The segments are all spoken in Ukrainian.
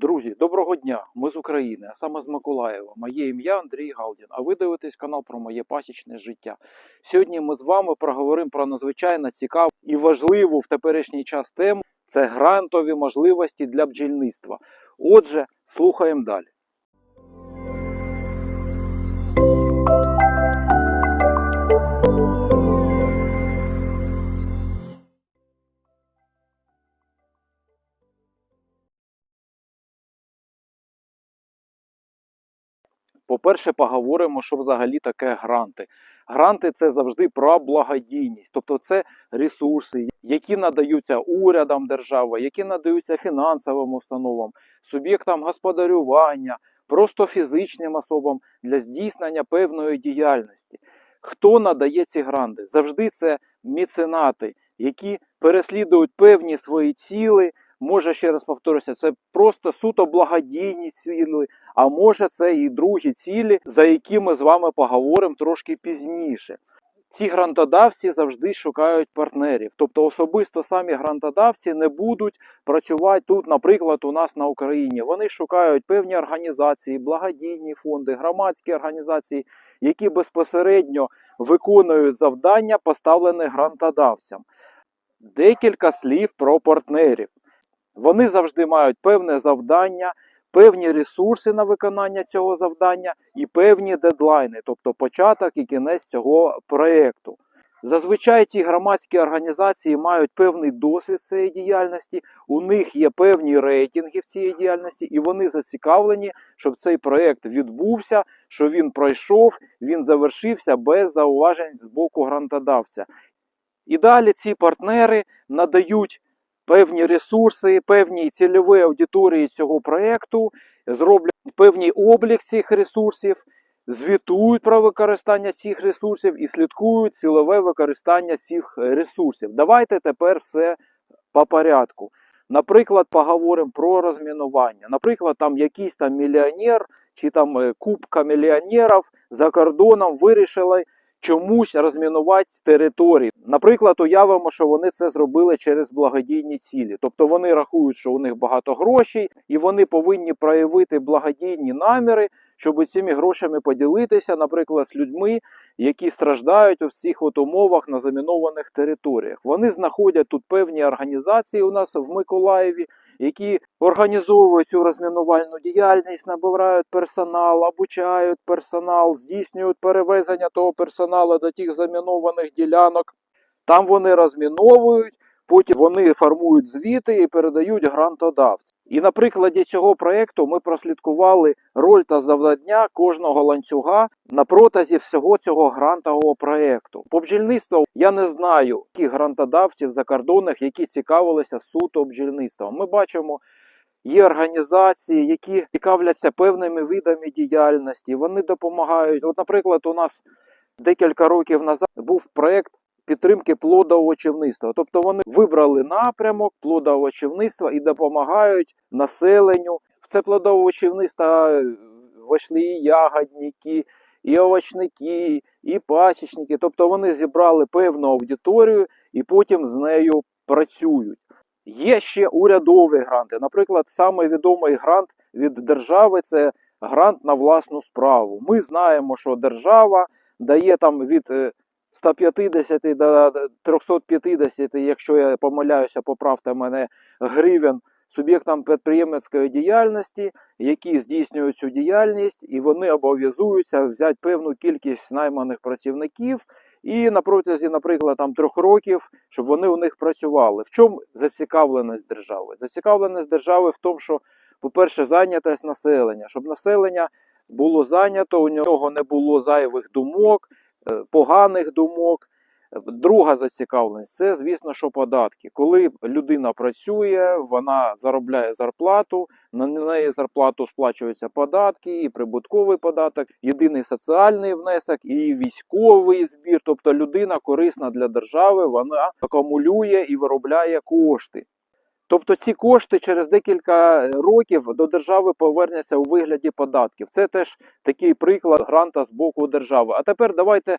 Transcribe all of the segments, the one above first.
Друзі, доброго дня! Ми з України, а саме з Миколаєва. Моє ім'я Андрій Галдін, а ви дивитесь канал про моє пасічне життя. Сьогодні ми з вами проговоримо про надзвичайно цікаву і важливу в теперішній час тему це грантові можливості для бджільництва. Отже, слухаємо далі. По-перше, поговоримо, що взагалі таке гранти. Гранти це завжди про благодійність, тобто це ресурси, які надаються урядам держави, які надаються фінансовим установам, суб'єктам господарювання, просто фізичним особам для здійснення певної діяльності. Хто надає ці гранти? Завжди це меценати, які переслідують певні свої ціли. Може, ще раз повторюся, це просто суто благодійні цілі, а може це і другі цілі, за які ми з вами поговоримо трошки пізніше. Ці грантодавці завжди шукають партнерів, тобто особисто самі грантодавці не будуть працювати тут, наприклад, у нас на Україні. Вони шукають певні організації, благодійні фонди, громадські організації, які безпосередньо виконують завдання, поставлене грантодавцям. Декілька слів про партнерів. Вони завжди мають певне завдання, певні ресурси на виконання цього завдання і певні дедлайни, тобто початок і кінець цього проєкту. Зазвичай ці громадські організації мають певний досвід цієї діяльності, у них є певні рейтинги в цій діяльності, і вони зацікавлені, щоб цей проєкт відбувся, що він пройшов, він завершився без зауважень з боку грантодавця. І далі ці партнери надають певні ресурси, певні цільові аудиторії цього проєкту, зроблять певний облік цих ресурсів, звітують про використання цих ресурсів і слідкують цільове використання цих ресурсів. Давайте тепер все по порядку. Наприклад, поговоримо про розмінування. Наприклад, там якийсь там мільйонер чи там е, купка мільйонерів за кордоном вирішили чомусь розмінувати території. Наприклад, уявимо, що вони це зробили через благодійні цілі. Тобто вони рахують, що у них багато грошей, і вони повинні проявити благодійні наміри, щоб цими грошами поділитися, наприклад, з людьми, які страждають у всіх от умовах на замінованих територіях. Вони знаходять тут певні організації у нас в Миколаєві, які організовують цю розмінувальну діяльність, набирають персонал, обучають персонал, здійснюють перевезення того персоналу до тих замінованих ділянок. Там вони розміновують, потім вони формують звіти і передають грантодавцям. І на прикладі цього проєкту ми прослідкували роль та завдання кожного ланцюга на протязі всього цього грантового проєкту. По бджільництву я не знаю яких грантодавців закордонних, які цікавилися суто бджільництвом. Ми бачимо. Є організації, які цікавляться певними видами діяльності. Вони допомагають. От, наприклад, у нас декілька років назад був проєкт підтримки плодоовочівництва. Тобто вони вибрали напрямок плодоовочівництва і допомагають населенню. В це плодоовочівництво вийшли і ягодники, і овочники, і пасічники. Тобто вони зібрали певну аудиторію і потім з нею працюють. Є ще урядові гранти. Наприклад, самий відомий грант від держави це грант на власну справу. Ми знаємо, що держава дає там від е, 150 до 350, якщо я помиляюся, поправте мене гривень суб'єктам підприємницької діяльності, які здійснюють цю діяльність, і вони обов'язуються взяти певну кількість найманих працівників і на протязі, наприклад, там трьох років, щоб вони у них працювали. В чому зацікавленість держави? Зацікавленість держави в тому, що, по-перше, зайнятість населення, щоб населення було зайнято, у нього не було зайвих думок, е, поганих думок. Друга зацікавленість це, звісно, що податки. Коли людина працює, вона заробляє зарплату, на неї зарплату сплачуються податки, і прибутковий податок, єдиний соціальний внесок, і військовий збір. Тобто людина корисна для держави, вона акумулює і виробляє кошти. Тобто ці кошти через декілька років до держави повернуться у вигляді податків. Це теж такий приклад гранта з боку держави. А тепер давайте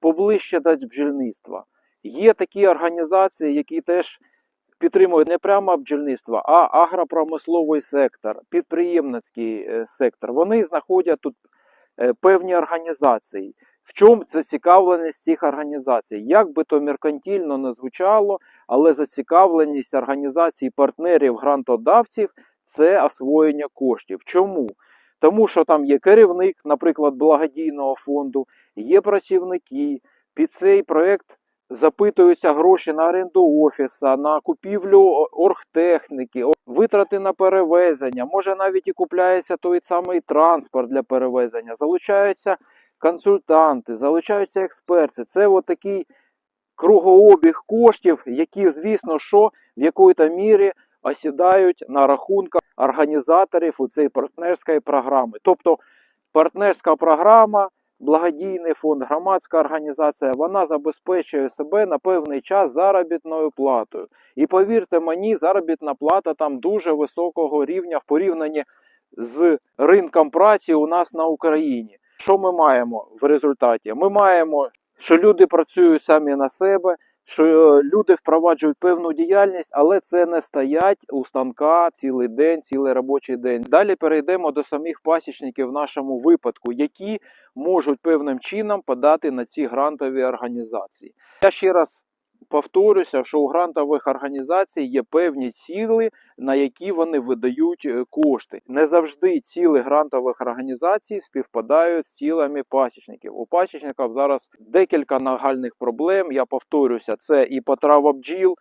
поближче до бджільництва. Є такі організації, які теж підтримують не прямо бджільництво, а агропромисловий сектор, підприємницький е, сектор. Вони знаходять тут е, певні організації. В чому зацікавленість цих організацій? Як би то меркантильно не звучало, але зацікавленість організацій партнерів грантодавців це освоєння коштів. Чому? Тому що там є керівник, наприклад, благодійного фонду, є працівники. Під цей проект запитуються гроші на оренду офіса, на купівлю оргтехніки, витрати на перевезення. Може навіть і купляється той самий транспорт для перевезення. Залучаються консультанти, залучаються експерти. Це от такий кругообіг коштів, які, звісно, що в якої-то мірі осідають на рахунках організаторів у цієї партнерської програми. Тобто партнерська програма, благодійний фонд, громадська організація, вона забезпечує себе на певний час заробітною платою. І повірте мені, заробітна плата там дуже високого рівня в порівнянні з ринком праці у нас на Україні. Що ми маємо в результаті? Ми маємо, що люди працюють самі на себе, що е, люди впроваджують певну діяльність, але це не стоять у станка цілий день, цілий робочий день. Далі перейдемо до самих пасічників в нашому випадку, які можуть певним чином подати на ці грантові організації. Я ще раз повторюся, що у грантових організацій є певні ціли, на які вони видають е, кошти. Не завжди ціли грантових організацій співпадають з цілами пасічників. У пасічників зараз декілька нагальних проблем. Я повторюся, це і потрава бджіл.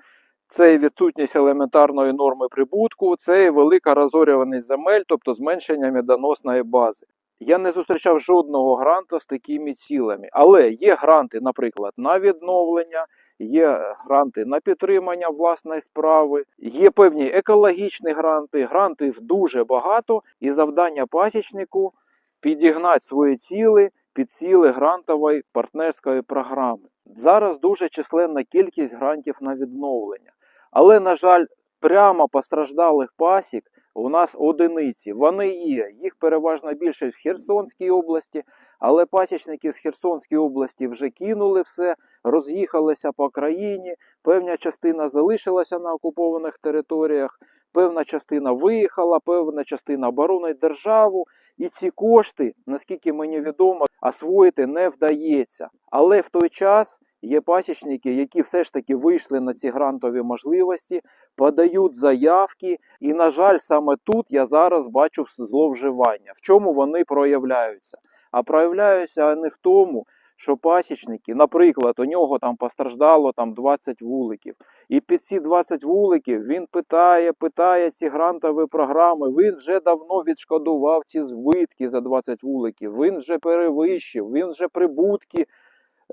Це відсутність елементарної норми прибутку, це і велика розорюваність земель, тобто зменшення медоносної бази. Я не зустрічав жодного гранта з такими цілами, але є гранти, наприклад, на відновлення, є гранти на підтримання власної справи, є певні екологічні гранти, грантів дуже багато, і завдання пасічнику підігнати свої ціли під ціли грантової партнерської програми. Зараз дуже численна кількість грантів на відновлення. Але, на жаль, прямо постраждалих пасік у нас одиниці. Вони є. Їх переважно більше в Херсонській області, але пасічники з Херсонської області вже кинули все, роз'їхалися по країні. Певна частина залишилася на окупованих територіях, певна частина виїхала, певна частина оборонить державу. І ці кошти, наскільки мені відомо, освоїти не вдається. Але в той час є пасічники, які все ж таки вийшли на ці грантові можливості, подають заявки, і, на жаль, саме тут я зараз бачу зловживання. В чому вони проявляються? А проявляються не в тому, що пасічники, наприклад, у нього там постраждало там 20 вуликів, і під ці 20 вуликів він питає, питає ці грантові програми. Він вже давно відшкодував ці збитки за 20 вуликів. Він вже перевищив, він вже прибутки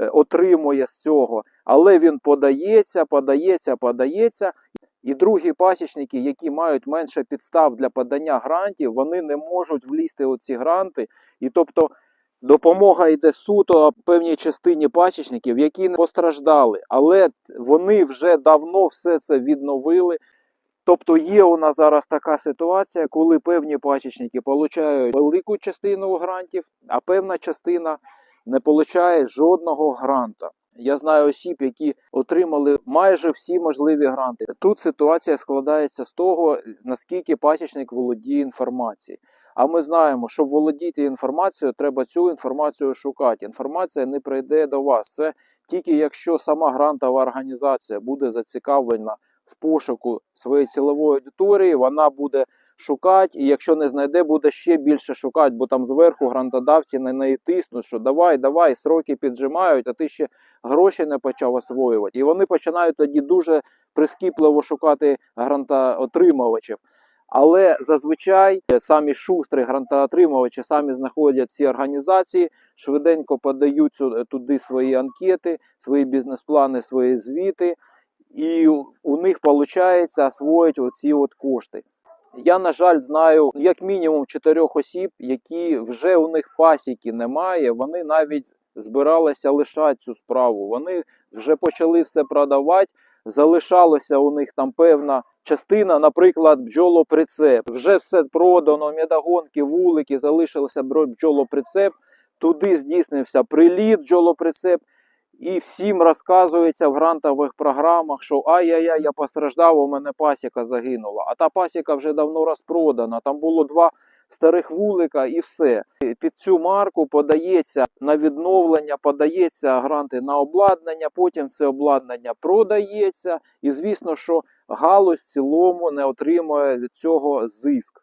отримує з цього, але він подається, подається, подається. І другі пасічники, які мають менше підстав для подання грантів, вони не можуть влізти у ці гранти. І тобто допомога йде суто певній частині пасічників, які не постраждали, але вони вже давно все це відновили. Тобто є у нас зараз така ситуація, коли певні пасічники отримують велику частину грантів, а певна частина не отримує жодного гранта. Я знаю осіб, які отримали майже всі можливі гранти. Тут ситуація складається з того, наскільки пасічник володіє інформацією. А ми знаємо, щоб володіти інформацією, треба цю інформацію шукати. Інформація не прийде до вас. Це тільки якщо сама грантова організація буде зацікавлена в пошуку своєї цілової аудиторії, вона буде шукати, і якщо не знайде, буде ще більше шукати, бо там зверху грантодавці на неї тиснуть, що давай, давай, сроки піджимають, а ти ще гроші не почав освоювати. І вони починають тоді дуже прискіпливо шукати грантоотримувачів. Але зазвичай самі шустрі грантоотримувачі самі знаходять ці організації, швиденько подають туди свої анкети, свої бізнес-плани, свої звіти, і у них виходить освоїть оці от кошти. Я, на жаль, знаю як мінімум чотирьох осіб, які вже у них пасіки немає. Вони навіть збиралися лишати цю справу. Вони вже почали все продавати. Залишалося у них там певна частина, наприклад, бджолоприцеп. Вже все продано, медогонки, вулики, залишилося бджолоприцеп. Туди здійснився приліт бджолоприцеп. І всім розказується в грантових програмах, що ай-яй-яй, я постраждав, у мене пасіка загинула. А та пасіка вже давно розпродана. Там було два старих вулика і все. Під цю марку подається на відновлення, подається гранти на обладнання, потім це обладнання продається. І звісно, що галузь в цілому не отримує від цього зиск.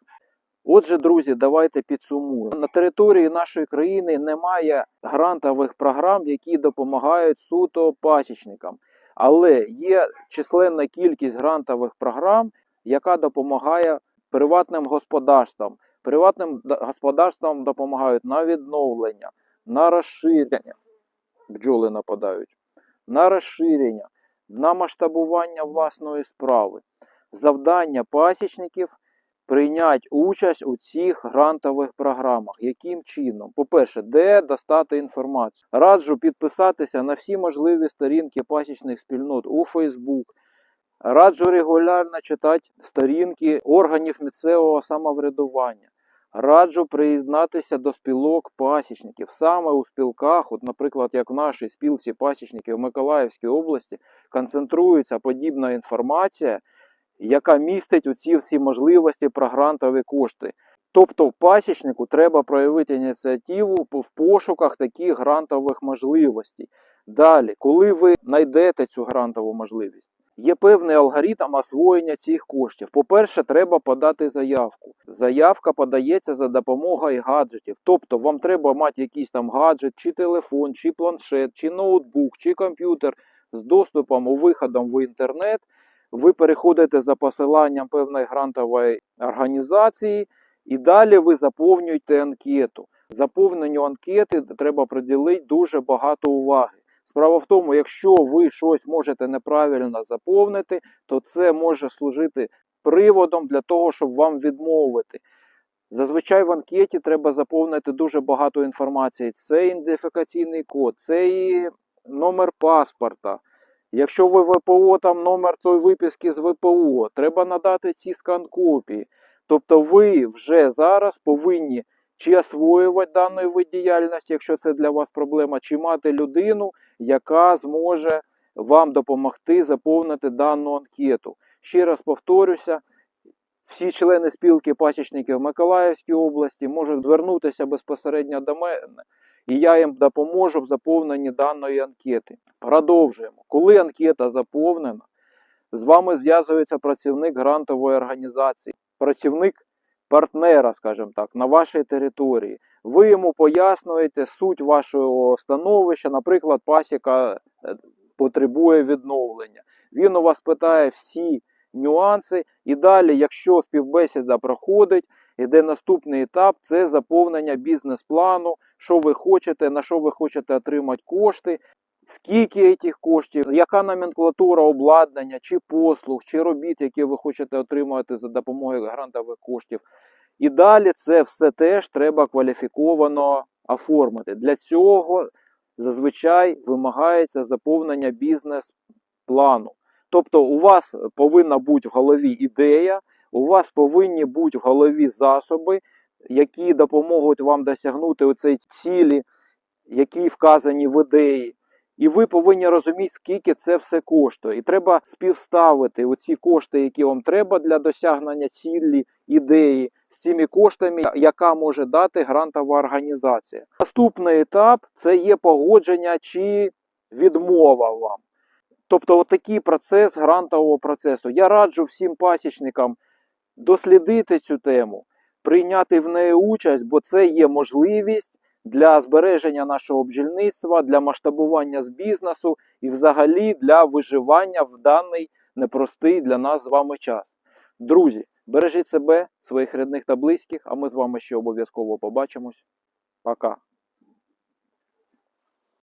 Отже, друзі, давайте підсумуємо. На території нашої країни немає грантових програм, які допомагають суто пасічникам. Але є численна кількість грантових програм, яка допомагає приватним господарствам. Приватним господарствам допомагають на відновлення, на розширення. Бджоли нападають, на розширення, на масштабування власної справи. Завдання пасічників прийняти участь у цих грантових програмах. Яким чином? По-перше, де достати інформацію? Раджу підписатися на всі можливі сторінки пасічних спільнот у Facebook. Раджу регулярно читати сторінки органів місцевого самоврядування. Раджу приєднатися до спілок пасічників. Саме у спілках, от, наприклад, як в нашій спілці пасічників в Миколаївській області, концентрується подібна інформація, яка містить оці всі можливості про грантові кошти. Тобто пасічнику треба проявити ініціативу в пошуках таких грантових можливостей. Далі, коли ви знайдете цю грантову можливість, є певний алгоритм освоєння цих коштів. По-перше, треба подати заявку. Заявка подається за допомогою гаджетів. Тобто вам треба мати якийсь там гаджет, чи телефон, чи планшет, чи ноутбук, чи комп'ютер з доступом у виходом в інтернет. Ви переходите за посиланням певної грантової організації, і далі ви заповнюєте анкету. Заповненню анкети треба приділити дуже багато уваги. Справа в тому, якщо ви щось можете неправильно заповнити, то це може служити приводом для того, щоб вам відмовити. Зазвичай в анкеті треба заповнити дуже багато інформації. Це ідентифікаційний код, це і номер паспорта. Якщо ви ВПО, там номер цієї виписки з ВПО, треба надати ці скан-копії. Тобто ви вже зараз повинні чи освоювати даний вид діяльності, якщо це для вас проблема, чи мати людину, яка зможе вам допомогти заповнити дану анкету. Ще раз повторюся, всі члени спілки пасічників Миколаївської області можуть звернутися безпосередньо до мене, і я їм допоможу в заповненні даної анкети. Продовжуємо. Коли анкета заповнена, з вами зв'язується працівник грантової організації, працівник партнера, скажімо так, на вашій території. Ви йому пояснюєте суть вашого становища, наприклад, пасіка е, потребує відновлення. Він у вас питає всі нюанси, і далі, якщо співбесіда проходить, іде наступний етап це заповнення бізнес-плану, що ви хочете, на що ви хочете отримати кошти. Скільки цих коштів, яка номенклатура обладнання, чи послуг, чи робіт, які ви хочете отримати за допомогою грантових коштів. І далі це все теж треба кваліфіковано оформити. Для цього зазвичай вимагається заповнення бізнес-плану. Тобто, у вас повинна бути в голові ідея, у вас повинні бути в голові засоби, які допоможуть вам досягнути оцей цілі, які вказані в ідеї. І ви повинні розуміти, скільки це все коштує. І треба співставити оці кошти, які вам треба для досягнення цілі, ідеї, з цими коштами, яка може дати грантова організація. Наступний етап це є погодження чи відмова вам. Тобто, отакий процес грантового процесу. Я раджу всім пасічникам дослідити цю тему, прийняти в неї участь, бо це є можливість для збереження нашого бджільництва, для масштабування з бізнесу і взагалі для виживання в даний непростий для нас з вами час. Друзі, бережіть себе, своїх рідних та близьких, а ми з вами ще обов'язково побачимось. Пока.